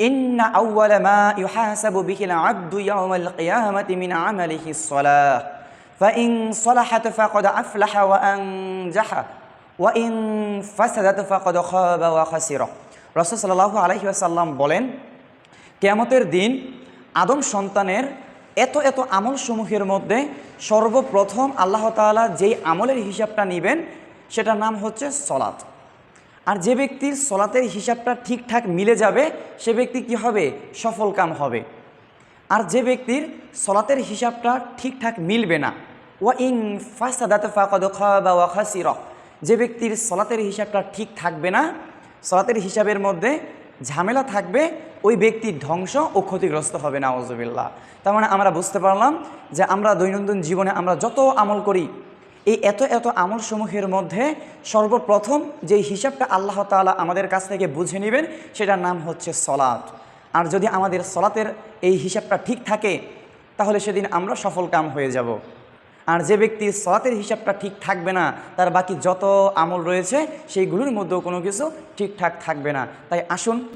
ইন্না আউওয়ালা মা ইউহাসাবু বিহিল আবদু ইয়াউমাল কিয়ামাতি মিন আমালিহি সলাহ فإن صلحت فقد أفلح وأنجح وإن فسدت فقد خاب وخسر রসুল সাল্লাল্লাহু আলাইহি ওয়াসাল্লাম বলেন কেয়ামতের দিন আদম সন্তানের এত এত আমল সমূহের মধ্যে সর্বপ্রথম আল্লাহ তাআলা যেই আমলের হিসাবটা নেবেন সেটার নাম হচ্ছে সলাৎ আর যে ব্যক্তির সলাতের হিসাবটা ঠিকঠাক মিলে যাবে, সে ব্যক্তি কি হবে? সফল কাম হবে। আর যে ব্যক্তির সলাতের হিসাবটা ঠিকঠাক মিলবে না, ওয়া ইং ফাসাদাত ফাকাদ খাবা ওয়া খাসিরা, যে ব্যক্তির সলাতের হিসাবটা ঠিক থাকবে না, সলাতের হিসাবের মধ্যে ঝামেলা থাকবে, ওই ব্যক্তি ধ্বংস ও ক্ষতিগ্রস্ত হবে না ওজবিল্লা তার মানে আমরা বুঝতে পারলাম যে আমরা দৈনন্দিন জীবনে আমরা যত আমল করি এই এত এত আমলসমূহের মধ্যে সর্বপ্রথম যে হিসাবটা আল্লাহ তাআলা আমাদের কাছ থেকে বুঝে নেবেন, সেটার নাম হচ্ছে সলাৎ। আর যদি আমাদের সলাতের এই হিসাবটা ঠিক থাকে, তাহলে সেদিন আমরা সফল কাম হয়ে যাব। আর যে ব্যক্তি সলাতের হিসাবটা ঠিক থাকবে না, তার বাকি যত আমল রয়েছে, সেইগুলোর মধ্যেও কোনো কিছু ঠিকঠাক থাকবে না। তাই আসুন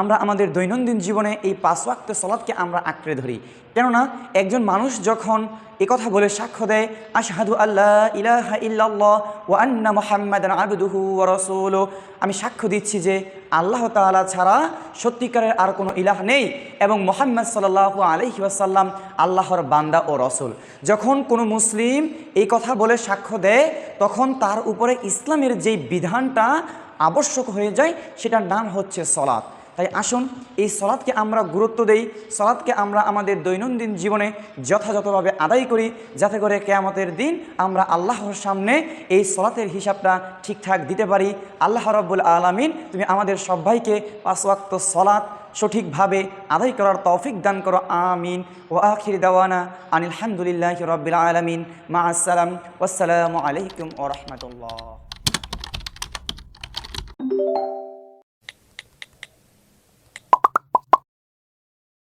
আমরা আমাদের দৈনন্দিন জীবনে এই পাঁচ ওয়াক্ত সলাদকে আমরা আঁকড়ে ধরি। কেননা একজন মানুষ যখন এ কথা বলে সাক্ষ্য দেয়, আশহাদু আল্লাহ ইলাহা ইল্লাল্লাহ ও আন্না মোহাম্মদ আবদুহু রসুল আমি সাক্ষ্য দিচ্ছি যে আল্লাহ তাআলা ছাড়া সত্যিকারের আর কোনো ইলাহ নেই এবং মোহাম্মদ সাল্লাল্লাহু আলহি ওয়াসাল্লাম আল্লাহর বান্দা ও রসুল। যখন কোনো মুসলিম এই কথা বলে সাক্ষ্য দেয়, তখন তার উপরে ইসলামের যেই বিধানটা আবশ্যক হয়ে যায়, সেটার নাম হচ্ছে সলাৎ। তাই আসুন, এই সলাদকে আমরা গুরুত্ব দেই। সলাদকে আমরা আমাদের দৈনন্দিন জীবনে যথাযথভাবে আদায় করি, যাতে করে কেয়ামতের দিন আমরা আল্লাহর সামনে এই সলাতের হিসাবটা ঠিকঠাক দিতে পারি। আল্লাহ রব্বুল আলমিন, তুমি আমাদের সবাইকে পাঁচওয়াক্ত সলাৎ সঠিকভাবে আদায় করার তৌফিক দান করো। আমিন। ও আখির দাওয়ানা আনিল হামদুলিল্লাহ রব্বিল আলমিন। মা আসসালাম। আসসালামু আলাইকুম ও রহমতুল্লাহ।